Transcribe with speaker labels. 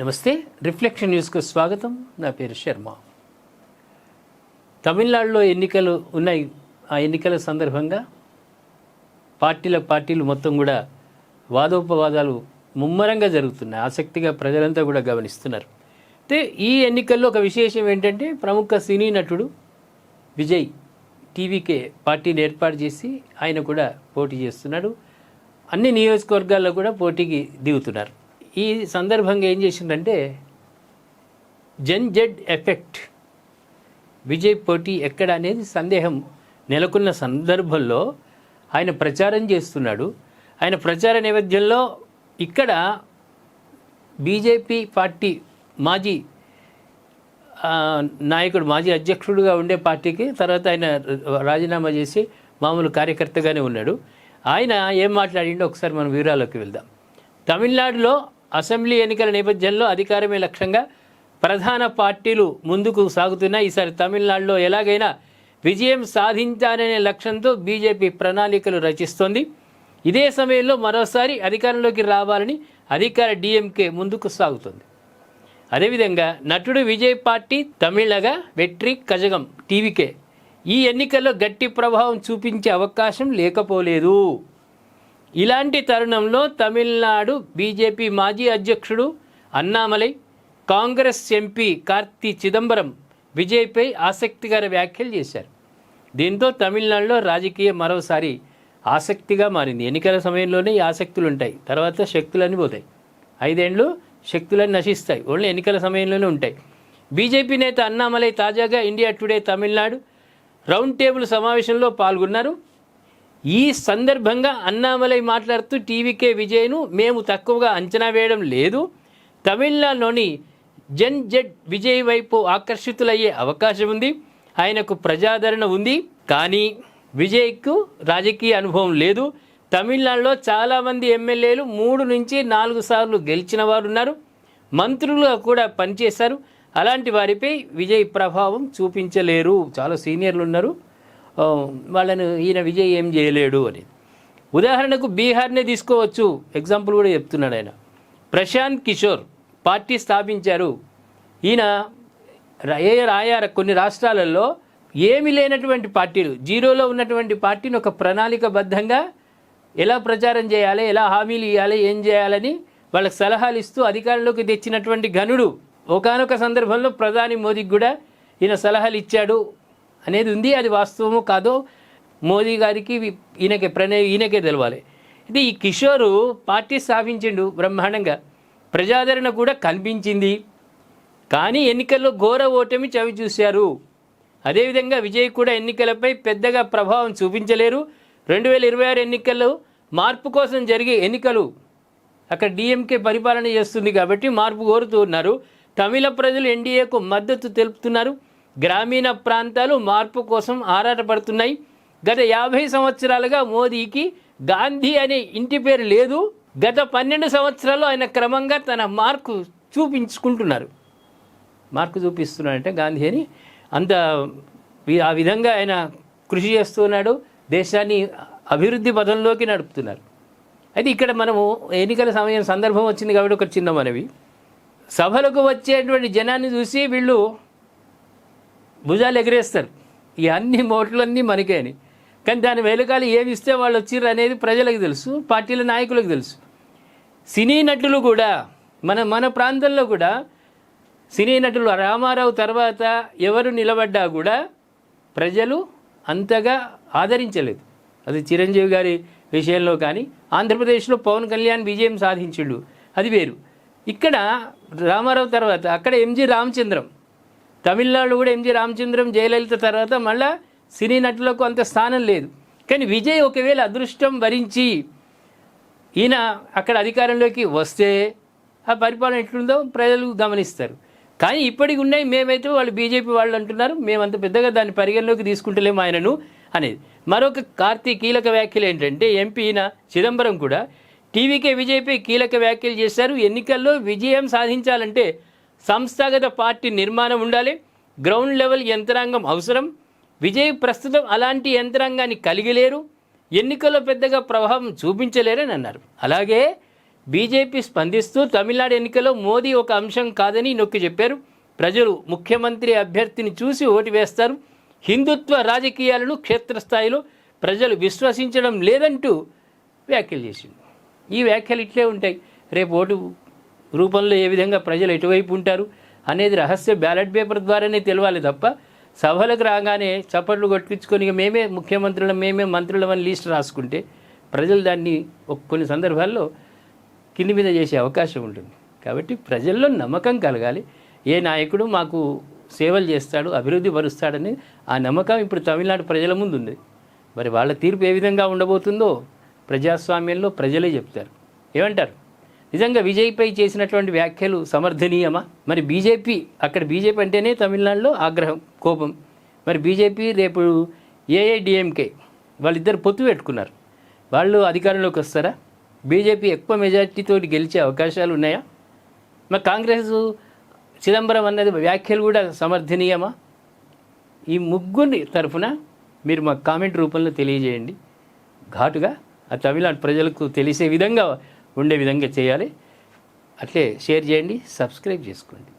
Speaker 1: నమస్తే రిఫ్లెక్షన్ న్యూస్కు స్వాగతం. నా పేరు శర్మ. తమిళనాడులో ఎన్నికలు ఉన్నాయి. ఆ ఎన్నికల సందర్భంగా పార్టీల పార్టీలు మొత్తం కూడా వాదోపవాదాలు ముమ్మరంగా జరుగుతున్నాయి. ఆసక్తిగా ప్రజలంతా కూడా గమనిస్తున్నారు. అయితే ఈ ఎన్నికల్లో ఒక విశేషం ఏంటంటే ప్రముఖ సినీ నటుడు విజయ్ టీవీకే పార్టీని ఏర్పాటు చేసి ఆయన కూడా పోటీ చేస్తున్నాడు. అన్ని నియోజకవర్గాల్లో కూడా పోటీకి దిగుతున్నారు. ఈ సందర్భంగా ఏం చేసిందంటే జన్ జెడ్ ఎఫెక్ట్ విజయ్ పోటీ ఎక్కడ అనేది సందేహం నెలకొన్న సందర్భంలో ఆయన ప్రచారం చేస్తున్నాడు. ఆయన ప్రచార నేపథ్యంలో ఇక్కడ బీజేపీ పార్టీ మాజీ నాయకుడు మాజీ అధ్యక్షుడుగా ఉండే పార్టీకి తర్వాత ఆయన రాజీనామా చేసి మామూలు కార్యకర్తగానే ఉన్నాడు. ఆయన ఏం మాట్లాడిండో ఒకసారి మనం వివరాల్లోకి వెళ్దాం. తమిళనాడులో అసెంబ్లీ ఎన్నికల నేపథ్యంలో అధికారమే లక్ష్యంగా ప్రధాన పార్టీలు ముందుకు సాగుతున్నాయి ఈసారి తమిళనాడులో ఎలాగైనా విజయం సాధించాలనే లక్ష్యంతో బీజేపీ ప్రణాళికలు రచిస్తోంది. ఇదే సమయంలో మరోసారి అధికారంలోకి రావాలని అధికార డిఎంకే ముందుకు సాగుతుంది. అదేవిధంగా నటుడు విజయ్ పార్టీ తమిళగా వెట్రి కజగం టీవీకే ఈ ఎన్నికల్లో గట్టి ప్రభావం చూపించే అవకాశం లేకపోలేదు. ఇలాంటి తరుణంలో తమిళనాడు బీజేపీ మాజీ అధ్యక్షుడు అన్నామలై కాంగ్రెస్ ఎంపీ కార్తీ చిదంబరం విజయ్పై ఆసక్తికర వ్యాఖ్యలు చేశారు. దీంతో తమిళనాడులో రాజకీయం మరోసారి ఆసక్తిగా మారింది. ఎన్నికల సమయంలోనే ఈ ఆసక్తులు ఉంటాయి తర్వాత శక్తులన్నీ పోతాయి. ఐదేండ్లు శక్తులన్నీ నశిస్తాయి. ఓన్లీ ఎన్నికల సమయంలోనే ఉంటాయి. బీజేపీ నేత అన్నామలై తాజాగా India Today Tamil Nadu round table సమావేశంలో పాల్గొన్నారు. ఈ సందర్భంగా అన్నామలై మాట్లాడుతూ టీవీకే విజయ్ను మేము తక్కువగా అంచనా వేయడం లేదు. తమిళనాడులోని జన్ జెడ్ విజయ్ వైపు ఆకర్షితులయ్యే అవకాశం ఉంది. ఆయనకు ప్రజాదరణ ఉంది. కానీ విజయ్కు రాజకీయ అనుభవం లేదు. తమిళనాడులో చాలామంది ఎమ్మెల్యేలు మూడు నుంచి నాలుగు సార్లు గెలిచిన వారు ఉన్నారు మంత్రులుగా కూడా పనిచేశారు. అలాంటి వారిపై విజయ్ ప్రభావం చూపించలేరు. చాలా సీనియర్లు ఉన్నారు. వాళ్ళను ఈయన విజయ్ ఏం చేయలేడు అని. ఉదాహరణకు బీహార్నే తీసుకోవచ్చు. ఎగ్జాంపుల్ కూడా చెప్తున్నాడు ఆయన. ప్రశాంత్ కిషోర్ పార్టీ స్థాపించారు. ఈయన ఏ రాయార కొన్ని రాష్ట్రాలలో ఏమి లేనటువంటి పార్టీలు జీరోలో ఉన్నటువంటి పార్టీని ఒక ప్రణాళికబద్ధంగా ఎలా ప్రచారం చేయాలి ఎలా హామీలు ఇవ్వాలి ఏం చేయాలని వాళ్ళకి సలహాలు ఇస్తూ అధికారంలోకి తెచ్చినటువంటి ఘనుడు. ఒకానొక సందర్భంలో ప్రధాని మోదీకి కూడా ఈయన సలహాలు ఇచ్చాడు. అనేది ఉంది అది వాస్తవము కాదో మోదీ గారికి ఈయనకి ఈయనకే ఈయనకే తెలవాలి. ఇది ఈ కిషోరు పార్టీ స్థాపించిండు బ్రహ్మాండంగా. ప్రజాదరణ కూడా కనిపించింది కానీ ఎన్నికల్లో ఘోర ఓటమి చవి చూశారు. అదేవిధంగా విజయ్ కూడా ఎన్నికలపై పెద్దగా ప్రభావం చూపించలేరు. రెండు వేల ఇరవై ఆరు ఎన్నికల్లో మార్పు కోసం జరిగే ఎన్నికలు అక్కడ డిఎంకే పరిపాలన చేస్తుంది కాబట్టి మార్పు కోరుతూ ఉన్నారు. తమిళ ప్రజలు ఎన్డీఏకు మద్దతు తెలుపుతున్నారు. గ్రామీణ ప్రాంతాలు మార్పు కోసం ఆరాటపడుతున్నాయి. గత యాభై సంవత్సరాలుగా మోదీకి గాంధీ అనే ఇంటి పేరు లేదు. గత పన్నెండు సంవత్సరాల్లో ఆయన క్రమంగా తన మార్కు చూపించుకుంటున్నారు. మార్కు చూపిస్తున్నాడంటే గాంధీ అని. అంత ఆ విధంగా ఆయన కృషి చేస్తున్నాడు. దేశాన్ని అభివృద్ధి పథంలోకి నడుపుతున్నారు. అయితే ఇక్కడ మనము ఎన్నికల సమయం సందర్భం వచ్చింది కాబట్టి ఒక చిన్న మనవి. సభలకు వచ్చేటువంటి జనాన్ని చూసి వీళ్ళు భుజాలు ఎగరేస్తారు. ఈ అన్ని మోట్లన్నీ మనకే అని కానీ దాని వెలుకాలు ఏమి ఇస్తే వాళ్ళు వచ్చిర్రు అనేది ప్రజలకు తెలుసు పార్టీల నాయకులకు తెలుసు. సినీ నటులు కూడా మన మన ప్రాంతంలో కూడా సినీ నటులు రామారావు తర్వాత ఎవరు నిలబడ్డా కూడా ప్రజలు అంతగా ఆదరించలేదు. అది చిరంజీవి గారి విషయంలో కానీ ఆంధ్రప్రదేశ్లో పవన్ కళ్యాణ్ విజయం సాధించిండు. అది వేరు. ఇక్కడ రామారావు తర్వాత అక్కడ ఎంజి రామచంద్రం తమిళనాడు కూడా ఎంజి రామచంద్రం జయలలిత తర్వాత మళ్ళా సినీ నటులకు అంత స్థానం లేదు. కానీ విజయ్ ఒకవేళ అదృష్టం భరించి ఈయన అక్కడ అధికారంలోకి వస్తే ఆ పరిపాలన ఎట్లుందో ప్రజలు గమనిస్తారు. కానీ ఇప్పటికి ఉన్నాయి మేమైతే వాళ్ళు బీజేపీ వాళ్ళు అంటున్నారు మేమంత పెద్దగా దాన్ని పరిగణలోకి తీసుకుంటలేము ఆయనను అనేది. మరొక కార్తీ కీలక వ్యాఖ్యలు ఏంటంటే ఎంపీ ఈయన చిదంబరం కూడా టీవీకే విజయ్పై కీలక వ్యాఖ్యలు చేశారు. ఎన్నికల్లో విజయం సాధించాలంటే సంస్థాగత పార్టీ నిర్మాణం ఉండాలి. గ్రౌండ్ లెవెల్ యంత్రాంగం అవసరం. విజయ్ ప్రస్తుతం అలాంటి యంత్రాంగాన్ని కలిగి లేరు ఎన్నికల్లో పెద్దగా ప్రభావం చూపించలేరని అన్నారు. అలాగే బీజేపీ స్పందిస్తూ తమిళనాడు ఎన్నికల్లో మోదీ ఒక అంశం కాదని నొక్కి చెప్పారు. ప్రజలు ముఖ్యమంత్రి అభ్యర్థిని చూసి ఓటు వేస్తారు. హిందుత్వ రాజకీయాలను క్షేత్రస్థాయిలో ప్రజలు విశ్వసించడం లేదంటూ వ్యాఖ్యలు చేసింది. ఈ వ్యాఖ్యలు ఇట్లే ఉంటాయి. రేపు ఓటు రూపంలో ఏ విధంగా ప్రజలు ఎటువైపు ఉంటారు అనేది రహస్య బ్యాలెట్ పేపర్ ద్వారానే తెలవాలి తప్ప సభలకు రాగానే చప్పట్లు కొట్టించుకొని మేమే ముఖ్యమంత్రులం మేమే మంత్రులం అని లిస్ట్ రాసుకుంటే ప్రజలు దాన్ని కొన్ని సందర్భాల్లో కింది మీద చేసే అవకాశం ఉంటుంది. కాబట్టి ప్రజల్లో నమ్మకం కలగాలి. ఏ నాయకుడు మాకు సేవలు చేస్తాడు అభివృద్ధి పరుస్తాడని ఆ నమ్మకం ఇప్పుడు తమిళనాడు ప్రజల ముందు ఉంది మరి వాళ్ళ తీర్పు ఏ విధంగా ఉండబోతుందో ప్రజాస్వామ్యంలో ప్రజలే చెప్తారు. ఏమంటారు? నిజంగా విజయ్పై చేసినటువంటి వ్యాఖ్యలు సమర్థనీయమా? మరి బీజేపీ అక్కడ బీజేపీ అంటేనే తమిళనాడులో ఆగ్రహం కోపం. మరి బీజేపీ రేపు ఏఐడిఎంకే వాళ్ళిద్దరు పొత్తు పెట్టుకున్నారు. వాళ్ళు అధికారంలోకి వస్తారా? బీజేపీ ఎక్కువ మెజార్టీతో గెలిచే అవకాశాలు ఉన్నాయా? మరి కాంగ్రెస్ చిదంబరం అన్నది వ్యాఖ్యలు కూడా సమర్థనీయమా? ఈ ముగ్గురిని తరఫున మీరు మా కామెంట్ రూపంలో తెలియజేయండి. ఘాటుగా ఆ తమిళనాడు ప్రజలకు తెలిసే విధంగా ఉండే విధంగా చేయాలి. అట్లే షేర్ చేయండి సబ్స్క్రైబ్ చేసుకోండి.